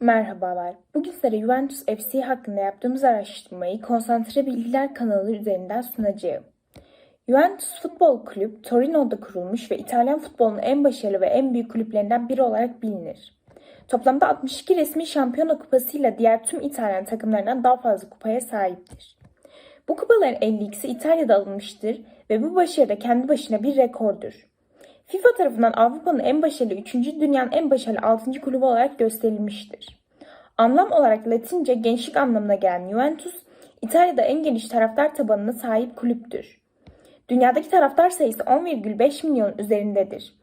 Merhabalar. Bugün size Juventus FC hakkında yaptığımız araştırmayı Konsantre Bilgiler kanalı üzerinden sunacağım. Juventus Futbol Kulüp Torino'da kurulmuş ve İtalyan futbolunun en başarılı ve en büyük kulüplerinden biri olarak bilinir. Toplamda 62 resmi şampiyona kupasıyla diğer tüm İtalyan takımlarından daha fazla kupaya sahiptir. Bu kupaların 52'si İtalya'da alınmıştır ve bu başarı da kendi başına bir rekordur. FIFA tarafından Avrupa'nın en başarılı 3. dünyanın en başarılı 6. kulübü olarak gösterilmiştir. Anlam olarak Latince gençlik anlamına gelen Juventus, İtalya'da en geniş taraftar tabanına sahip kulüptür. Dünyadaki taraftar sayısı 10,5 milyon üzerindedir.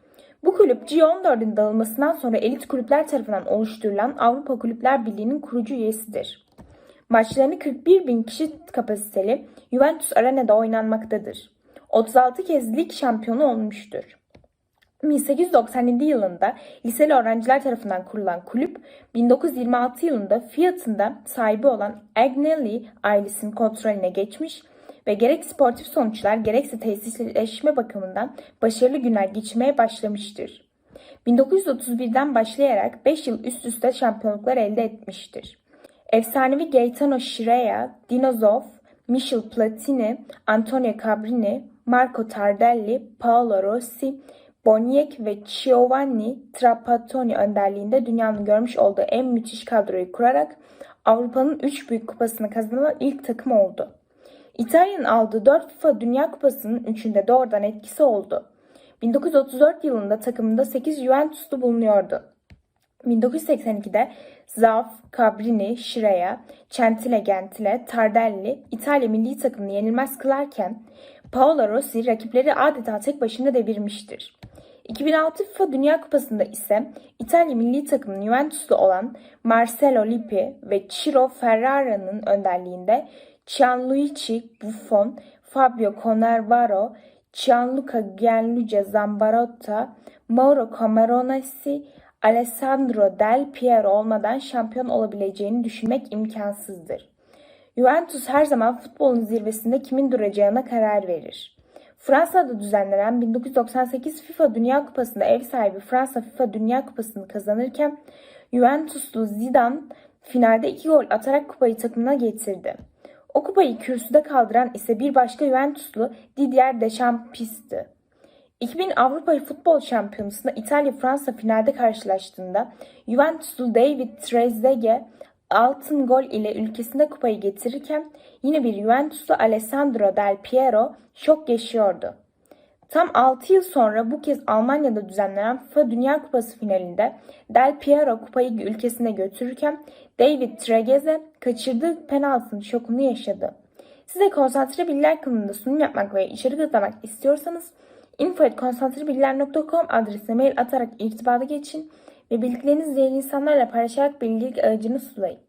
Bu kulüp G14'ün dağılmasından sonra elit kulüpler tarafından oluşturulan Avrupa Kulüpler Birliği'nin kurucu üyesidir. Maçlarını 41 bin kişi kapasiteli Juventus Arena'da oynanmaktadır. 36 kez lig şampiyonu olmuştur. 1897 yılında liseli öğrenciler tarafından kurulan kulüp, 1926 yılında Fiat'ın da sahibi olan Agnelli ailesinin kontrolüne geçmiş ve gerek sportif sonuçlar gerekse tesisleşme bakımından başarılı günler geçirmeye başlamıştır. 1931'den başlayarak 5 yıl üst üste şampiyonluklar elde etmiştir. Efsanevi Gaetano Scirea, Dino Zoff, Michel Platini, Antonio Cabrini, Marco Tardelli, Paolo Rossi, Boniek ve Giovanni Trapattoni önderliğinde dünyanın görmüş olduğu en müthiş kadroyu kurarak Avrupa'nın 3 büyük kupasını kazanan ilk takım oldu. İtalya'nın aldığı 4 FIFA Dünya Kupası'nın 3'ünde doğrudan etkisi oldu. 1934 yılında takımında 8 Juventuslu bulunuyordu. 1982'de Zaf, Cabrini, Scirea, Centile Gentile, Tardelli İtalya milli takımını yenilmez kılarken Paolo Rossi rakipleri adeta tek başına devirmiştir. 2006 FIFA Dünya Kupası'nda ise İtalya milli takımının Juventuslu olan Marcelo Lippi ve Ciro Ferrara'nın önderliğinde Gianluigi Buffon, Fabio Cannavaro, Gianluca Gianluca Zambarotta, Mauro Camoranesi, Alessandro Del Piero olmadan şampiyon olabileceğini düşünmek imkansızdır. Juventus her zaman futbolun zirvesinde kimin duracağına karar verir. Fransa'da düzenlenen 1998 FIFA Dünya Kupası'nda ev sahibi Fransa FIFA Dünya Kupası'nı kazanırken Juventuslu Zidane finalde 2 gol atarak kupayı takımına getirdi. O kupayı kürsüde kaldıran ise bir başka Juventuslu Didier Deschamps'tı. 2000 Avrupa Futbol Şampiyonası'nda İtalya-Fransa finalde karşılaştığında Juventuslu David Trezeguet altın gol ile ülkesinde kupayı getirirken yine bir Juventuslu Alessandro Del Piero şok yaşıyordu. Tam 6 yıl sonra bu kez Almanya'da düzenlenen FIFA Dünya Kupası finalinde Del Piero kupayı ülkesine götürürken David Trezeguet kaçırdığı penaltının şokunu yaşadı. Size konsantre bilgiler kanalında sunum yapmak veya içerik hazırlamak istiyorsanız info.konsantrebilgiler.com adresine mail atarak irtibata geçin ve bildiklerinizi diğer insanlarla paylaşarak bilgilik aracını sulayın.